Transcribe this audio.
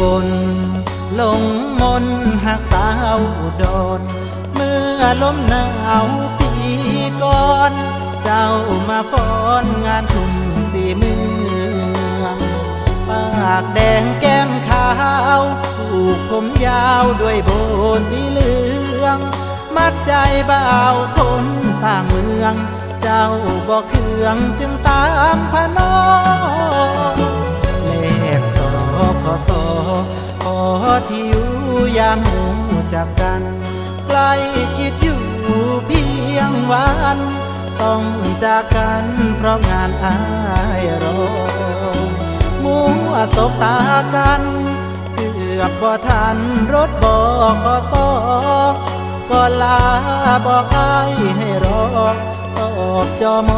บลลงมนหากสาวดอนเมื่อลมหนาวปีก่อน เจ้ามาฟ้อนงานทุ่มสีมือปากแดงแก้มขาวผูกผมยาวด้วยโบสีเหลือง มัดใจเบาวคนต่างเมือง เจ้าบอกเครื่องจึงตามพนอ อที่อยู่ยามหูจากกัน ใกล้ชิดอยู่เพียงวัน ต้องจากกันเพราะงานอายรอมัวสบตากันเกือบบ่ทันรถบอกขอสอก็ลาบอกอายให้รอออกจอมอ